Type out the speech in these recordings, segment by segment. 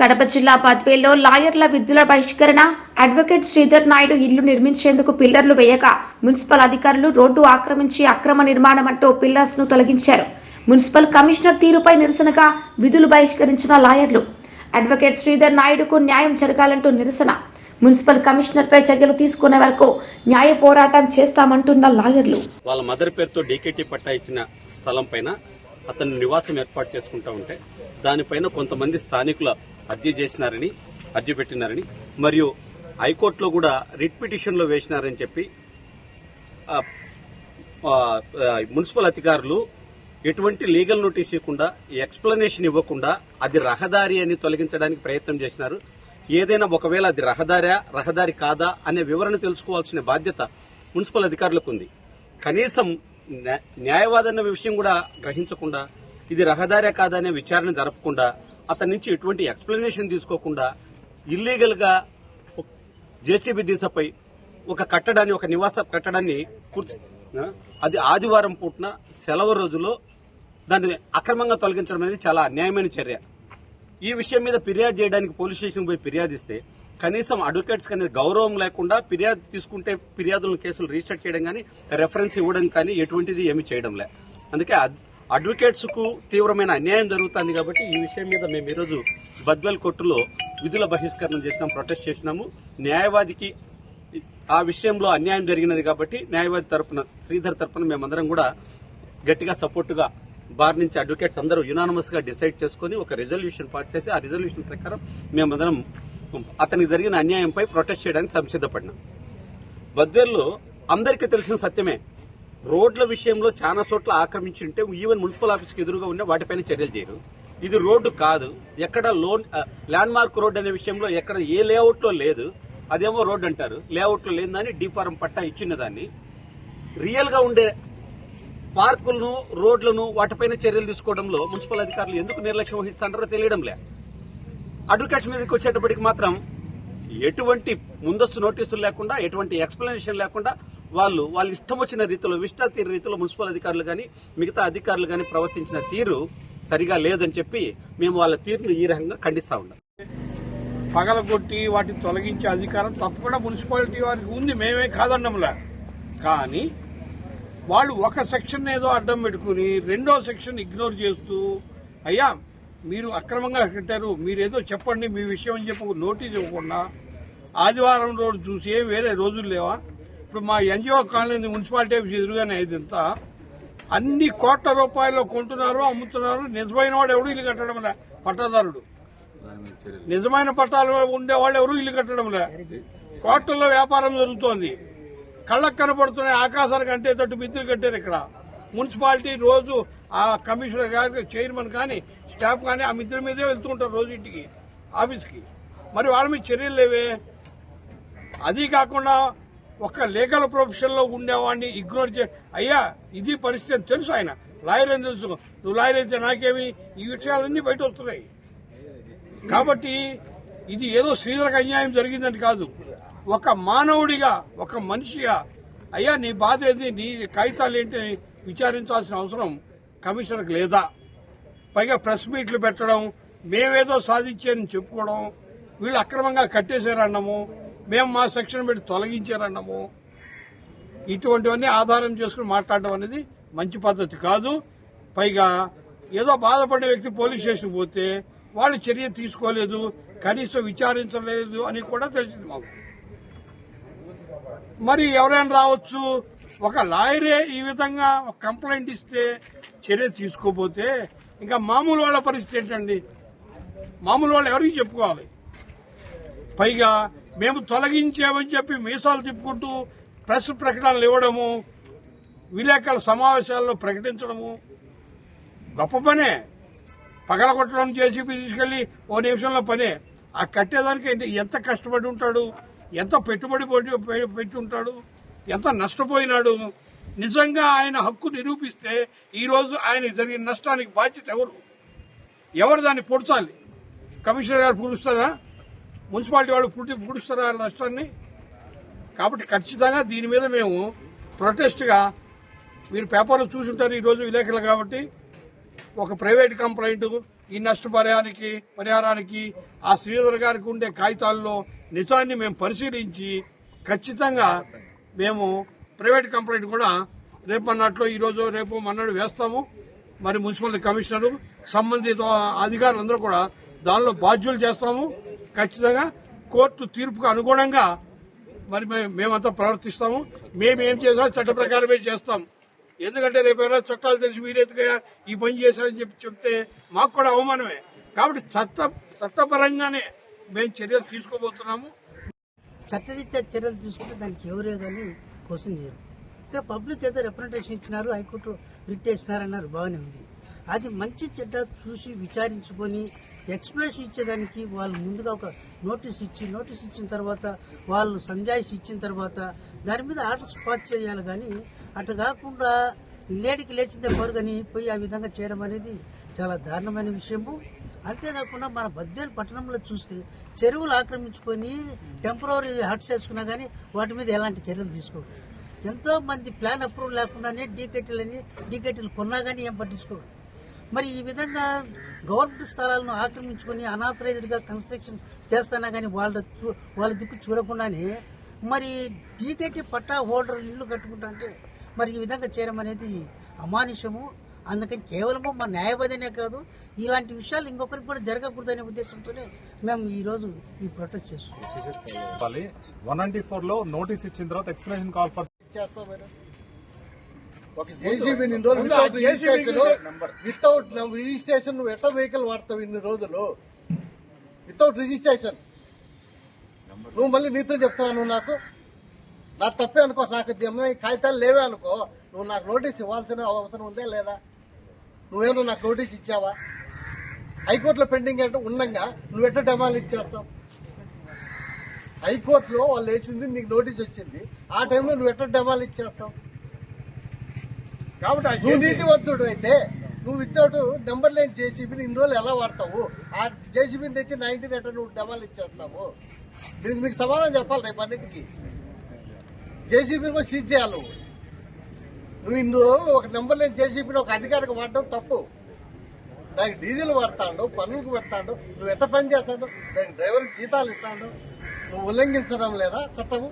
కడప జిల్లా బద్వేల్లో లాయర్ల విధుల బహిష్కరణ అడ్వకేట్ శ్రీధర్ నాయుడు ఇల్లు నిర్మించేందుకు పిల్లర్లు వేయక మున్సిపల్ అధికారులు రోడ్డు ఆక్రమించి అక్రమ నిర్మాణం అంటూ పిల్లర్స్ను తొలగించారు. మున్సిపల్ కమిషనర్ తీరుపై నిరసనగా విధులు బహిష్కరించిన లాయర్లు. అడ్వకేట్ శ్రీధర్ నాయుడుకు న్యాయం జరగాలంటూ నిరసన. మున్సిపల్ కమిషనర్పై చర్యలు తీసుకునే వరకు న్యాయ పోరాటం చేస్తామంటున్న లాయర్లు. వాళ్ళ మదర్ పేరుతో డీకేటీ పట్టా ఇచ్చిన స్థలం పైన అతను నివాసం ఏర్పాటు చేసుకుంటా ఉంటే దానిపైన కొంతమంది స్థానికుల హత్య చేసినారని అర్జీ పెట్టినారని మరియు హైకోర్టులో కూడా రిట్ పిటిషన్లో వేసినారని చెప్పి మున్సిపల్ అధికారులు ఎటువంటి లీగల్ నోటీస్ ఇవ్వకుండా ఎక్స్ప్లెనేషన్ ఇవ్వకుండా అది రహదారి అని తొలగించడానికి ప్రయత్నం చేసినారు. ఏదైనా ఒకవేళ అది రహదారా రహదారి కాదా అనే వివరణ తెలుసుకోవాల్సిన బాధ్యత మున్సిపల్ అధికారులకు ఉంది. కనీసం న్యాయవాదన్న విషయం కూడా గ్రహించకుండా ఇది రహదారే కాదా అనే విచారణ జరపకుండా అతని నుంచి ఎటువంటి ఎక్స్ప్లెనేషన్ తీసుకోకుండా ఇల్లీగల్గా జేసీబీ దిశపై ఒక కట్టడాన్ని ఒక నివాస కట్టడాన్ని అది ఆదివారం పూటన సెలవు రోజులో దాన్ని అక్రమంగా తొలగించడం అనేది చాలా అన్యాయమైన చర్య. ఈ విషయం మీద ఫిర్యాదు చేయడానికి పోలీస్ స్టేషన్ పోయి ఫిర్యాదు ఇస్తే కనీసం అడ్వకేట్స్ అనేది గౌరవం లేకుండా ఫిర్యాదు తీసుకుంటే ఫిర్యాదులను కేసులు రిజిస్టర్ చేయడం కానీ రెఫరెన్స్ ఇవ్వడం కానీ ఎటువంటిది ఏమి చేయడం లే. అందుకే అడ్వకేట్స్కు తీవ్రమైన అన్యాయం జరుగుతుంది కాబట్టి ఈ విషయం మీద మేము ఈరోజు బద్వల్ కోర్టులో విధుల బహిష్కరణ చేసినాం ప్రొటెస్ట్ చేసినాము. న్యాయవాదికి ఆ విషయంలో అన్యాయం జరిగినది కాబట్టి న్యాయవాది తరపున శ్రీధర్ తరపున మేమందరం కూడా గట్టిగా సపోర్టుగా బార్ నుంచి అడ్వకేట్స్ అందరూ యునానమస్గా డిసైడ్ చేసుకుని ఒక రిజల్యూషన్ పాస్ చేసి ఆ రిజల్యూషన్ ప్రకారం మేమందరం అతనికి జరిగిన అన్యాయంపై ప్రొటెస్ట్ చేయడానికి సంసిద్ధపడినాం. బద్వేల్లో అందరికీ తెలిసిన సత్యమే రోడ్ల విషయంలో చాలా చోట్ల ఆక్రమించి ఉంటే ఈవెన్ మున్సిపల్ ఆఫీస్కి ఎదురుగా ఉన్న వాటిపైన చర్యలు చేయరు. ఇది రోడ్డు కాదు. ఎక్కడ లోన్ ల్యాండ్ మార్క్ రోడ్ అనే విషయంలో ఎక్కడ ఏ లేఅవుట్లో లేదు. అదేమో రోడ్ అంటారు. లేఅవుట్లో లేదని డిఫారం పట్టా ఇచ్చిన దాన్ని రియల్గా ఉండే పార్కులను రోడ్లను వాటిపైన చర్యలు తీసుకోవడంలో మున్సిపల్ అధికారులు ఎందుకు నిర్లక్ష్యం వహిస్తారో తెలియడం లే. అడ్వకేషన్ మీదకి వచ్చేటప్పటికి మాత్రం ఎటువంటి ముందస్తు నోటీసులు లేకుండా ఎటువంటి ఎక్స్ప్లెనేషన్ లేకుండా వాళ్ళు వాళ్ళ ఇష్టం వచ్చిన రీతిలో విష్ణా తీరు రీతిలో మున్సిపల్ అధికారులు కానీ మిగతా అధికారులు కానీ ప్రవర్తించిన తీరు సరిగా లేదని చెప్పి మేము వాళ్ళ తీరును ఈ రకంగా ఖండిస్తా ఉన్నాం. పగలగొట్టి వాటిని తొలగించే అధికారం తప్పకుండా మున్సిపాలిటీ వారికి ఉంది మేమే కాదన్నములే కానీ వాళ్ళు ఒక సెక్షన్ ఏదో అడ్డం పెట్టుకుని రెండో సెక్షన్ ఇగ్నోర్ చేస్తూ అయ్యా మీరు అక్రమంగా కట్టారు మీరేదో చెప్పండి మీ విషయం అని చెప్పి నోటీస్ ఇవ్వకుండా ఆదివారం రోజు చూసి ఏం వేరే రోజులు లేవా? ఇప్పుడు మా ఎన్జిఓ కాలనీ మున్సిపాలిటీ ఆఫీస్ ఎదురుగానే ఇదంతా అన్ని కోట్ల రూపాయలు కొంటున్నారు అమ్ముతున్నారు. నిజమైన వాడు ఎవడు ఇల్లు కట్టడం లే పట్టాదారుడు. నిజమైన పట్టాలు ఉండేవాళ్ళు ఎవరు ఇల్లు కట్టడం లే. కోట్లలో వ్యాపారం జరుగుతోంది. కళ్ళకు కనపడుతున్నాయి ఆకాశానికి అంటే తట్టు మిత్రులు కట్టారు ఇక్కడ. మున్సిపాలిటీ రోజు ఆ కమిషనర్ గారికి చైర్మన్ కానీ స్టాఫ్ కానీ ఆ మిత్రుల మీదే వెళ్తుంటారు రోజు ఇంటికి ఆఫీస్కి. మరి వాళ్ళ మీద చర్యలు లేవే? అది కాకుండా ఒక లీగల్ ప్రొఫెషన్లో ఉండేవాడిని ఇగ్నోర్ చే అయ్యా ఇది పరిస్థితి అని తెలుసు ఆయన. లాయర్ అని తెలుసు. నువ్వు లాయర్ అయితే నాకేమి? ఈ విషయాలన్నీ బయట వస్తున్నాయి. కాబట్టి ఇది ఏదో శ్రీధరకు అన్యాయం జరిగిందని కాదు. ఒక మానవుడిగా ఒక మనిషిగా అయ్యా నీ బాధ ఏది? నీ కాగితాలు ఏంటి అని విచారించాల్సిన అవసరం కమిషనర్కి లేదా? పైగా ప్రెస్ మీట్లు పెట్టడం మేమేదో సాధించారని చెప్పుకోవడం వీళ్ళు అక్రమంగా కట్టేశారన్నాము మేము మా సెక్షన్ పెట్టి తొలగించారన్నాము. ఇటువంటివన్నీ ఆధారం చేసుకుని మాట్లాడడం అనేది మంచి పద్ధతి కాదు. పైగా ఏదో బాధపడే వ్యక్తి పోలీస్ స్టేషన్ పోతే వాళ్ళు చర్య తీసుకోలేదు కనీసం విచారించలేదు అని కూడా తెలిసింది మాకు. మరి ఎవరైనా రావచ్చు ఒక లాయరే ఈ విధంగా ఒక కంప్లైంట్ ఇస్తే చర్య తీసుకోపోతే ఇంకా మామూలు వాళ్ళ పరిస్థితి ఏంటండి? మామూలు వాళ్ళు ఎవరికి చెప్పుకోవాలి? పైగా మేము తొలగించామని చెప్పి మీసాలు తిప్పుకుంటూ ప్రెస్ ప్రకటనలు ఇవ్వడము విలేకరుల సమావేశాల్లో ప్రకటించడము. గొప్ప పనే. పగలగొట్టడం జేసీబీ తీసుకెళ్ళి ఓ నిమిషంలో పనే. ఆ కట్టేదానికి ఎంత- కష్టపడి ఉంటాడు ఎంత పెట్టుబడి పెట్టి ఉంటాడు ఎంత నష్టపోయినాడు. నిజంగా ఆయన హక్కు నిరూపిస్తే ఈరోజు ఆయన జరిగిన నష్టానికి బాధ్యత ఎవరు? ఎవరు దాన్ని పొడుచాలి? కమిషనర్ గారు పూడుస్తారా మున్సిపాలిటీ వాళ్ళు పుట్టి పుడుస్తారు ఆ నష్టాన్ని. కాబట్టి ఖచ్చితంగా దీని మీద మేము ప్రొటెస్ట్గా మీరు పేపర్లో చూసుంటారు ఈరోజు విలేకరులు కాబట్టి ఒక ప్రైవేట్ కంప్లైంట్ ఈ నష్టపరిహారానికి పరిహారానికి ఆ శ్రీధర్ గారికి ఉండే కాగితాల్లో నిజాన్ని మేము పరిశీలించి ఖచ్చితంగా మేము ప్రైవేట్ కంప్లైంట్ కూడా రేపు అన్నట్లు ఈరోజు రేపు మన్నాడు వేస్తాము. మరి మున్సిపల్ కమిషనరు సంబంధిత అధికారులందరూ కూడా దానిలో బాధ్యులు చేస్తాము. ఖచ్చితంగా కోర్టు తీర్పుకు అనుగుణంగా మరి మేమంతా ప్రవర్తిస్తాము. మేము ఏం చేసినా చట్ట ప్రకారమే చేస్తాం. ఎందుకంటే రేపు ఎవరైనా చట్టాలు తెలిసి మీరెందుకయ్యా ఈ పని చేశారని చెప్పి చెప్తే మాకు కూడా అవమానమే. కాబట్టి చట్ట చట్టపరంగానే మేము చర్యలు తీసుకోబోతున్నాము. చట్టరీత్యా చర్యలు తీసుకుంటే దానికి ఎవరే కానీ క్వశ్చన్ చేయరు. ఇక్కడ పబ్లిక్ ఏదో రిప్రజెంటేషన్ ఇచ్చినారు హైకోర్టు రిట్ వేసినారన్నారు బాగానే ఉంది. అది మంచి చెడ్డ చూసి విచారించుకొని ఎక్స్ప్లెనేషన్ ఇచ్చేదానికి వాళ్ళు ముందుగా ఒక నోటీస్ ఇచ్చి నోటీస్ ఇచ్చిన తర్వాత వాళ్ళు సంజాయిషి ఇచ్చిన తర్వాత దాని మీద ఆర్డర్స్ పాస్ చేయాలి కానీ అటు కాకుండా లేడికి లేచిందే కోరుగని పోయి ఆ విధంగా చేయడం అనేది చాలా దారుణమైన విషయము. అంతేకాకుండా మన బద్వేలు పట్టణంలో చూస్తే చెరువులు ఆక్రమించుకొని టెంపరీ హట్స్ వేసుకున్నా కానీ వాటి మీద ఎలాంటి చర్యలు తీసుకోరు ఎంతో మంది ప్లాన్ అప్రూవల్ లేకుండానే డీకెటీలని డీకెటీలు కొన్నా కానీ ఏం పట్టించుకోరు మరి ఈ విధంగా గవర్నమెంట్ స్థలాలను ఆక్రమించుకొని అనాథరైజ్డ్గా కన్స్ట్రక్షన్ చేస్తానా కానీ వాళ్ళ చూ- వాళ్ళ దిక్కు చూడకుండానే మరి డీకేటీ పట్టా హోల్డర్ ఇల్లు కట్టుకుంటా అంటే మరి ఈ విధంగా చేయడం అనేది అమానుషము. అందుకని కేవలము మా న్యాయవాదనే కాదు ఇలాంటి విషయాలు ఇంకొకరికి కూడా జరగకూడదనే ఉద్దేశంతోనే మేము ఈరోజు ఈ ప్రొటెస్ట్ చేస్తున్నాం. వన్ నైన్టీ ఫోర్లో నోటీస్ ఇచ్చిన తర్వాత ఎక్స్ప్లెనేషన్ కాల్ ఫర్ చేస్తాం ఒక జేసీబీ నిండు రోజులు వితౌట్ రిజిస్ట్రేషన్ వితౌట్ రిజిస్ట్రేషన్ నువ్వు ఎట్లా వెహికల్ వాడతావు ఇన్ని రోజులు? Without registration. నువ్వు మళ్ళీ నీతో చెప్తావు నువ్వు నాకు. నాకు తప్పే అనుకో నాకు కాగితాలు లేవే అనుకో. నువ్వు నాకు నోటీస్ ఇవ్వాల్సిన అవసరం ఉందే లేదా? నువ్వేమో నాకు నోటీస్ ఇచ్చావా? హైకోర్టులో పెండింగ్ అంటే ఉండంగా. నువ్వు ఎట్లా డెమాలు ఇచ్చేస్తావు హైకోర్టులో వాళ్ళు వేసింది నీకు నోటీస్ వచ్చింది. ఆ టైంలో నువ్వు ఎట్లా డెమాలు ఇచ్చేస్తావు? కాబట్టి ఆ నువ్వు నీతివంతుడు అయితే నువ్వు వితౌట్ నెంబర్ లేని జేసీబీని ఇన్ని రోజులు ఎలా వాడతావు? ఆ జేసీబీని తెచ్చి నైన్టీన్ ఎట్లా నువ్వు డెమాలు ఇచ్చేస్తావు? దీనికి మీకు సమాధానం చెప్పాలి రేపు అన్నిటికీ. జేసీబీని కూడా సీజ్ చేయాలి నువ్వు. నువ్వు ఇన్ని రోజులు ఒక నెంబర్ లేని జేసీబీని ఒక అధికారికి వాడడం తప్పు. దానికి డీజిల్ వాడతాడు పనులకు పెడతాడు నువ్వు ఎట్ట పని చేస్తాడు దానికి డ్రైవర్కి జీతాలు ఇస్తాడు నువ్వు ఉల్లంఘించడం లేదా చట్టము?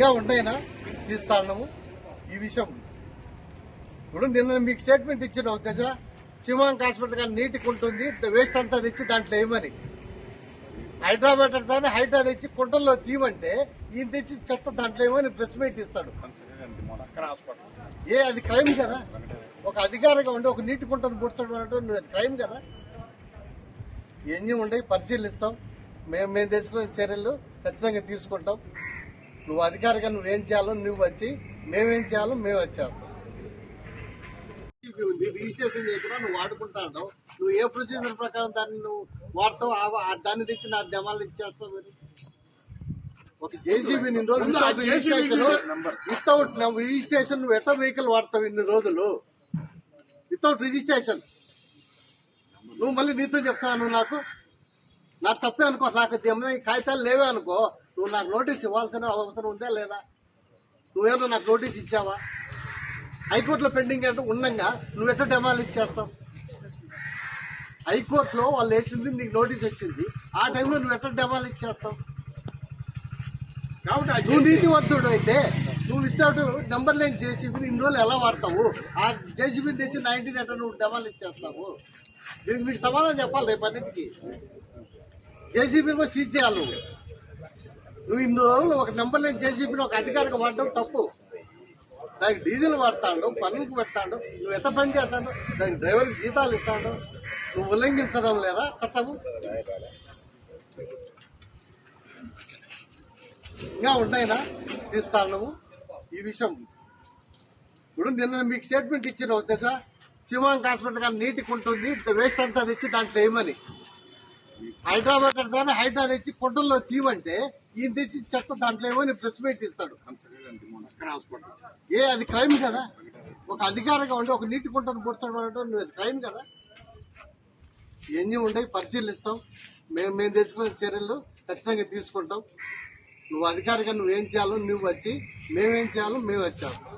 ఇంకా ఉంటాయినా తీస్తాము ఈ విషయం. ఇప్పుడు నిన్న మీకు స్టేట్మెంట్ ఇచ్చిన తెచ్చ చిమాంక్ హాస్పిటల్ కానీ నీటికి ఉంటుంది వేస్ట్ అంతా తెచ్చి దాంట్లో వేయమని హైదరాబాద్ దాన్ని హైడ్రా తెచ్చి కుంటల్లో తీయమంటే ఈయన తెచ్చి చెత్త దాంట్లో ఏమని ప్రెస్ మీట్ ఇస్తాడు. ఏ అది క్రైమ్ కదా? ఒక అధికారిగా ఉండి ఒక నీటి కుంటను పుడ్చడం అంటే నువ్వు అది క్రైమ్ కదా? ఎన్ని ఉండయి పరిశీలిస్తాం. మేము మేము తీసుకునే చర్యలు ఖచ్చితంగా తీసుకుంటాం. నువ్వు అధికారిగా నువ్వేం చేయాలో నువ్వు వచ్చి మేమేం చేయాలో మేము వచ్చేస్తాం. ఉంది రిజిస్ట్రేషన్ చేయకుండా నువ్వు వాడుకుంటా ఉంటావు నువ్వు ఏ ప్రొసీజర్ ప్రకారం దాన్ని నువ్వు వాడతావు? దాన్ని తెచ్చి నా డెమాలు ఇచ్చేస్తావు మరి. ఒక జేసీబీ నిన్ను రోజులు రిజిస్ట్రేషన్ వితౌట్ రిజిస్ట్రేషన్ నువ్వు ఎట్లా వెహికల్ వాడతావు ఇన్ని రోజులు? Without registration. నువ్వు మళ్ళీ నీతో చెప్తాను నాకు. నాకు తప్పే అనుకో. నాకు కాగితాలు లేవే అనుకో. నువ్వు నాకు నోటీస్ ఇవ్వాల్సిన అవసరం ఉందా లేదా? నువ్వేమో నాకు నోటీస్ ఇచ్చావా? హైకోర్టులో పెండింగ్ అంటే ఉండంగా నువ్వు ఎట్లా డెమాలు ఇచ్చేస్తావు? హైకోర్టులో వాళ్ళు వేసింది నీకు నోటీస్ వచ్చింది. ఆ టైంలో నువ్వు ఎట్లా డెమాలు ఇచ్చేస్తావు? కాబట్టి నువ్వు నీతివంతుడు అయితే నువ్వు వితౌట్ నంబర్ లేని జేసీబీని ఇన్ని రోజులు ఎలా వాడతావు? ఆ జేసీబీని తెచ్చి నైన్టీన్ ఎట్లా నువ్వు డెమాలు ఇచ్చేస్తావు? దీనికి మీకు సమాధానం చెప్పాలి రేపు అన్నిటికీ జేసీబీని కూడా సీజ్ చేయాలి నువ్వు. నువ్వు ఇన్ని రోజులు ఒక నెంబర్ లేని జేసీబీని ఒక అధికారికి వాడడం తప్పు. దానికి డీజిల్ వాడతాడు పనులకు పెడతాడు నువ్వు ఎంత పని చేస్తాడు దానికి డ్రైవర్కి జీతాలు ఇస్తాడు నువ్వు ఉల్లంఘించడం లేదా చట్టము? ఇంకా ఉంటాయినా తీస్తాను ఈ విషయం. ఇప్పుడు నిన్న మీకు స్టేట్మెంట్ ఇచ్చిన వచ్చేసా శివాంగ్ హాస్పిటల్ కానీ నీటికి ఉంటుంది వేస్ట్ అంతా తెచ్చి దాంట్లో వేయమని. హైదరాబాద్ దాన్ని హైడ్రా తెచ్చి కొండల్లో తీయమంటే ఈయన తెచ్చి చెత్త దాంట్లో ఏమో ప్రెస్ మీట్ ఇస్తాడు. ఏ అది క్రైమ్ కదా? ఒక అధికారిగా ఉండి ఒక నీటి కుంటను పుడ్చడం నువ్వు అది క్రైమ్ కదా? ఇవన్నీ ఉంటాయి పరిశీలిస్తాం. మేము మేము తీసుకునే చర్యలు ఖచ్చితంగా తీసుకుంటాం. నువ్వు అధికారిగా నువ్వేం చేయాలో నువ్వు వచ్చి మేమేం చేయాలో మేము వచ్చేస్తాం